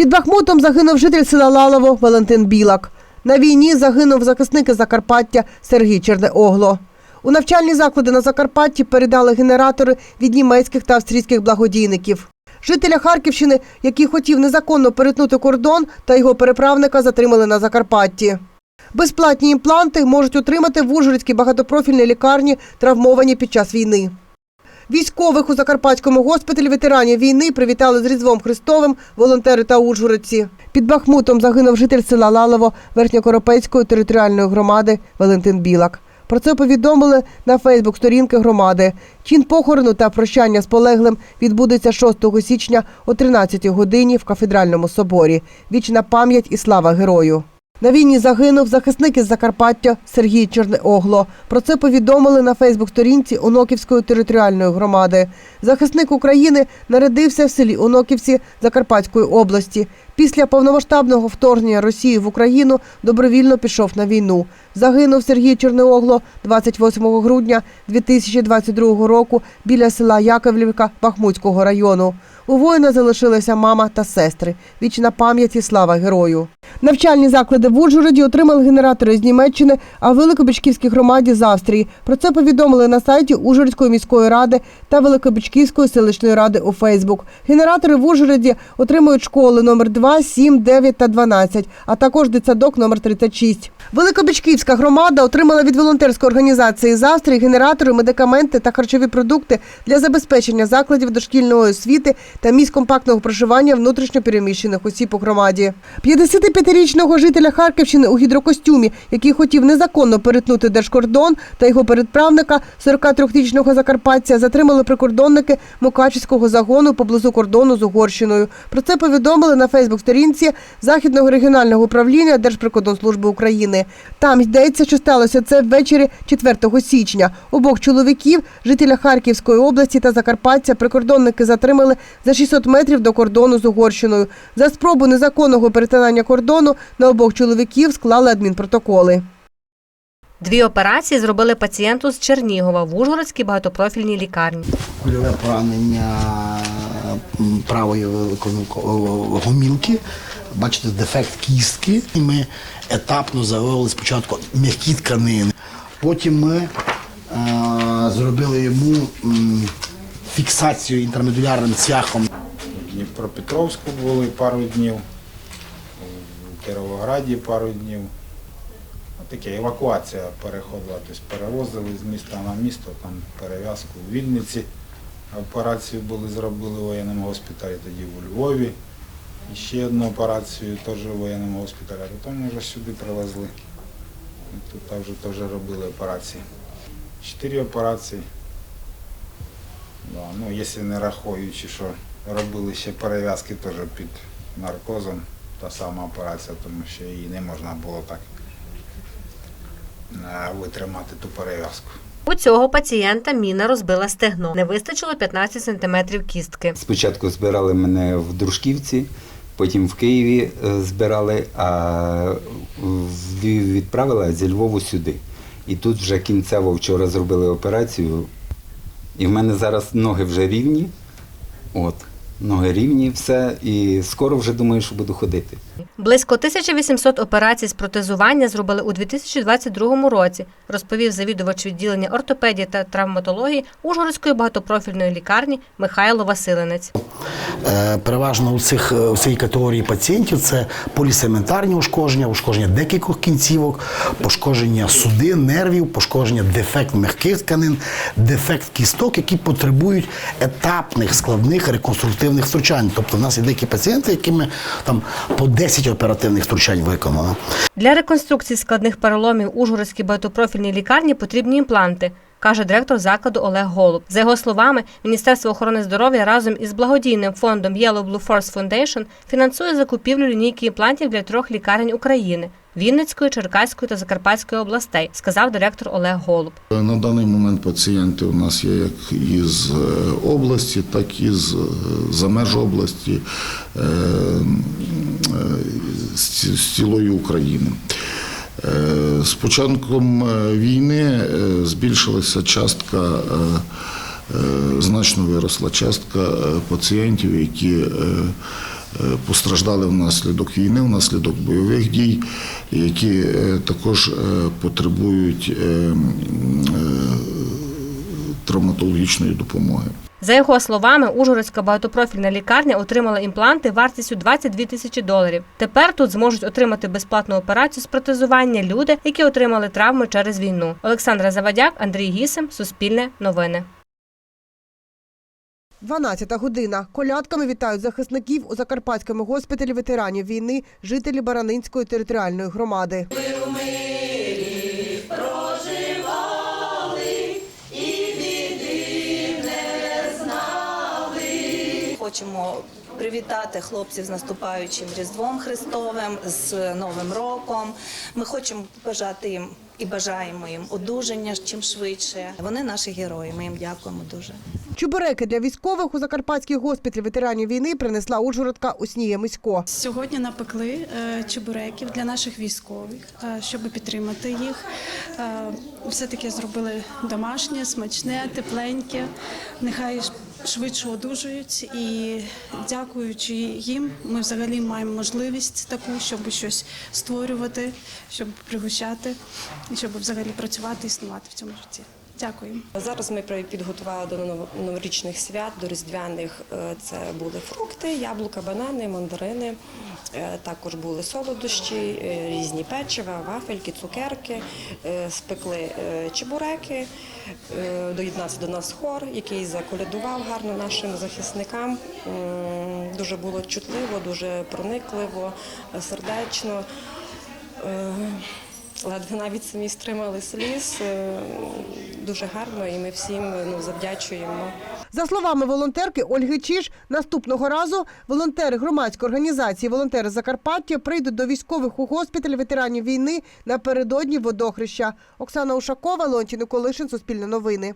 Під Бахмутом загинув житель села Лалово Валентин Білак. На війні загинув захисник Закарпаття Сергій Чернеогло. У навчальні заклади на Закарпатті передали генератори від німецьких та австрійських благодійників. Жителя Харківщини, який хотів незаконно перетнути кордон, та його переправника затримали на Закарпатті. Безплатні імпланти можуть отримати в Ужгородській багатопрофільній лікарні, травмовані під час війни. Військових у Закарпатському госпіталі ветеранів війни привітали з Різдвом Христовим волонтери та ужгородці. Під Бахмутом загинув житель села Лалово Верхньокоропецької територіальної громади Валентин Білак. Про це повідомили на Фейсбук сторінки громади. Чин похорону та прощання з полеглим відбудеться 6 січня о 13 годині в кафедральному соборі. Вічна пам'ять і слава герою. На війні загинув захисник із Закарпаття Сергій Чернеогло. Про це повідомили на Фейсбук-сторінці Оноківської територіальної громади. Захисник України народився в селі Оноківці Закарпатської області. Після повномасштабного вторгнення Росії в Україну добровільно пішов на війну. Загинув Сергій Чернеогло 28 грудня 2022 року біля села Яковлівка Бахмутського району. У воїна залишилися мама та сестри. Вічна пам'ять і слава герою. Навчальні заклади в Ужгороді отримали генератори з Німеччини, а в Великобичківській громаді з Австрії. Про це повідомили на сайті Ужгородської міської ради та Великобичківської селищної ради у Фейсбук. Генератори в Ужгороді отримують школи номер 2, 7, 9 та 12, а також дитсадок номер 36. Великобичківська громада отримала від волонтерської організації з Австрії генератори, медикаменти та харчові продукти для забезпечення закладів дошкільної освіти та місць компактного проживання внутрішньопереміщених осіб у громаді. 55-річного жителя Харківщини у гідрокостюмі, який хотів незаконно перетнути держкордон, та його передправника, 43-річного закарпатця, затримали прикордонники Мукачівського загону поблизу кордону з Угорщиною. Про це повідомили на Фейсбук-сторінці Західного регіонального управління Держприкордонслужби України. Там йдеться, що сталося це ввечері 4 січня. Обох чоловіків, жителя Харківської області та Закарпаття, прикордонники затримали за 600 метрів до кордону з Угорщиною. За спробу незаконного перетинання кордону на обох чоловіків склали адмінпротоколи. Дві операції зробили пацієнту з Чернігова в Ужгородській багатопрофільній лікарні. Кульове поранення правої гомілки. Бачите, дефект кістки. І ми етапно завели спочатку м'які тканини. Потім ми е, зробили йому фіксацію інтермедулярним цвяхом. В Дніпропетровську були пару днів, у Кіровограді пару днів. Ну, Таке евакуація переходила, тобто перевозили з міста на місто, там перев'язку в Вінниці. Операцію були зробили в воєнному госпіталі, тоді у Львові. І ще одну операцію теж в воєнному госпіталі, потім вже сюди привезли. І Тут вже теж робили операції. Чотири операції. Да, ну, якщо не рахуючи, що робили ще перев'язки теж під наркозом, та сама операція, тому що її не можна було так е, витримати ту перев'язку. У цього пацієнта міна розбила стегно. Не вистачило 15 сантиметрів кістки. Спочатку збирали мене в Дружківці, потім в Києві е, збирали, а відправили зі Львову сюди. І тут вже кінцево вчора зробили операцію. І в мене зараз ноги вже рівні. От, ноги рівні, все. І скоро вже думаю, що буду ходити. Близько 1800 операцій з протезування зробили у 2022 році, розповів завідувач відділення ортопедії та травматології Ужгородської багатопрофільної лікарні Михайло Василинець. Е, Переважно у цих у цій категорії пацієнтів це полісементарні ушкодження, ушкодження декількох кінцівок, пошкодження судин, нервів, пошкодження дефект м'яких тканин, дефект кісток, які потребують етапних складних реконструктивних втручань. Тобто в нас є деякі пацієнти, якими там по 10 оперативних втручань виконано. Для реконструкції складних переломів Ужгородській багатопрофільній лікарні потрібні імпланти. Каже директор закладу Олег Голуб. За його словами, Міністерство охорони здоров'я разом із благодійним фондом Yellow Blue Force Foundation фінансує закупівлю лінійки імплантів для трьох лікарень України Вінницької, Черкаської та Закарпатської областей, сказав директор Олег Голуб. На даний момент пацієнти у нас є як із е, області, так і з, е, за меж області е, е, з цілої України. Е, З початком е, війни е, збільшилася частка, е, е, значно виросла частка е, пацієнтів, які е, е, постраждали внаслідок війни, внаслідок бойових дій, які е, також е, потребують е, е, травматологічної допомоги. За його словами, Ужгородська багатопрофільна лікарня отримала імпланти вартістю 22 тисячі доларів. Тепер тут зможуть отримати безплатну операцію з протезування люди, які отримали травми через війну. Олександра Завадяк, Андрій Гісем, Суспільне новини. 12 година. Колядками вітають захисників у Закарпатському госпіталі ветеранів війни жителі Баранинської територіальної громади. Хочемо привітати хлопців з наступаючим Різдвом Христовим, з Новим роком. Ми хочемо побажати їм і бажаємо їм одужання чим швидше. Вони наші герої. Ми їм дякуємо дуже. Чебуреки для військових у Закарпатський госпіталь ветеранів війни принесла Ужгородка Уснія Мисько. Сьогодні напекли е, чебуреків для наших військових, е, щоб підтримати їх. Е, Все-таки зробили домашнє, смачне, тепленьке. Нехай швидше одужують. І дякуючи їм, ми взагалі маємо можливість таку, щоб щось створювати, щоб пригощати, щоб взагалі працювати, існувати в цьому житті. Дякую. Зараз ми підготували до новорічних свят, до різдвяних. е, Це були фрукти, яблука, банани, мандарини. Е, Також були солодощі, е, різні печива, вафельки, цукерки. Спекли чебуреки. Доєднався до нас хор, який заколядував гарно нашим захисникам. Дуже було чутливо, дуже проникливо, сердечно. Ледве навіть самі стримали сліз. Е, Дуже гарно, і ми всім ну, завдячуємо. За словами волонтерки Ольги Чіш, наступного разу волонтери громадської організації Волонтери Закарпаття прийдуть до військових у госпіталь ветеранів війни напередодні водохреща. Оксана Ушакова, Леонтій Николишин, Суспільне новини.